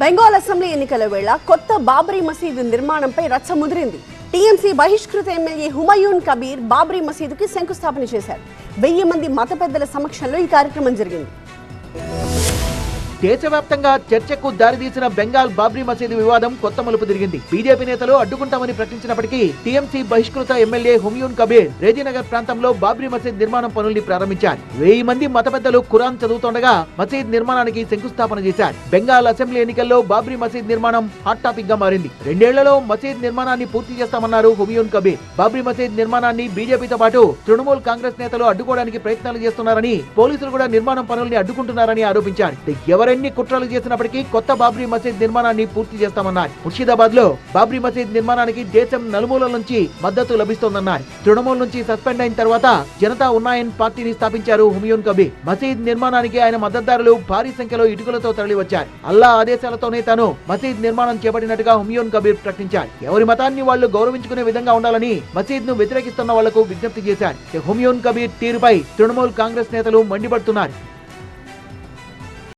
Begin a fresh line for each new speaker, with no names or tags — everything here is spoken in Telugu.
బెంగాల్ అసెంబ్లీ ఎన్నికల వేళ కొత్త బాబ్రీ మసీదు నిర్మాణంపై రచ్చ ముదిరింది. టీఎంసీ బహిష్కృత ఎమ్మెల్యే హుమయూన్ కబీర్ బాబ్రీ మసీదుకి శంకుస్థాపన చేశారు. వెయ్యి మంది మత పెద్దల సమక్షంలో ఈ కార్యక్రమం జరిగింది.
దేశవ్యాప్తంగా చర్చకు దారితీసిన బెంగాల్ బాబ్రీ మసీదు వివాదం కొత్త మలుపు తిరిగింది. బీజేపీ నేతలు అడ్డుకుంటామని ప్రకటించినప్పటికీ టీఎంసీ బహిష్కృత ఎమ్మెల్యే హుమయూన్ కబీర్ రేజీనగర్ ప్రాంతంలో బాబ్రీ మసీద్ నిర్మాణం పనుల్ని ప్రారంభించారు. వెయ్యి మంది మత పెద్దలు ఖురాన్ చదువుతుండగా మసీద్ నిర్మాణానికి శంకుస్థాపన చేశారు. బెంగాల్ అసెంబ్లీ ఎన్నికల్లో బాబ్రీ మసీద్ నిర్మాణం హాట్ టాపిక్గా మారింది. రెండేళ్ళలో మసీద్ నిర్మాణాన్ని పూర్తి చేస్తామన్నారు హుమయూన్ కబీర్. బాబ్రీ మసీద్ నిర్మాణాన్ని బీజేపీతో పాటు తృణమూల్ కాంగ్రెస్ నేతలు అడ్డుకోవడానికి ప్రయత్నాలు చేస్తున్నారని పోలీసులు కూడా నిర్మాణం పనుల్ని అడ్డుకుంటున్నారని ఆరోపించారు. మరెన్ని కుట్రలు చేసినప్పటికీ కొత్త బాబ్రీ మసీద్ నిర్మాణాన్ని పూర్తి చేస్తామన్నారు. ముర్షిదాబాద్లో బాబ్రీ మసీద్ నిర్మాణానికి దేశం నలుమూలల నుంచి మద్దతు లభిస్తోందన్నారు. తృణమూల్ నుంచి సస్పెండ్ అయిన తర్వాత జనతా ఉన్నాయన్ పార్టీని స్థాపించారు హుమయూన్ కబీర్. మసీద్ నిర్మాణానికి ఆయన మద్దతుదారులు భారీ సంఖ్యలో ఇటుకలతో తరలివచ్చారు. అల్లా ఆదేశాలతోనే తాను మసీద్ నిర్మాణం చేపట్టినట్టుగా హుమయూన్ కబీర్ ప్రకటించారు. ఎవరి మతాన్ని వాళ్ళు గౌరవించుకునే విధంగా ఉండాలని మసీద్ను వ్యతిరేకిస్తున్న వాళ్ళకు విజ్ఞప్తి చేశారు. హుమయూన్ కబీర్ తీరుపై తృణమూల్ కాంగ్రెస్ నేతలు మండిపడుతున్నారు.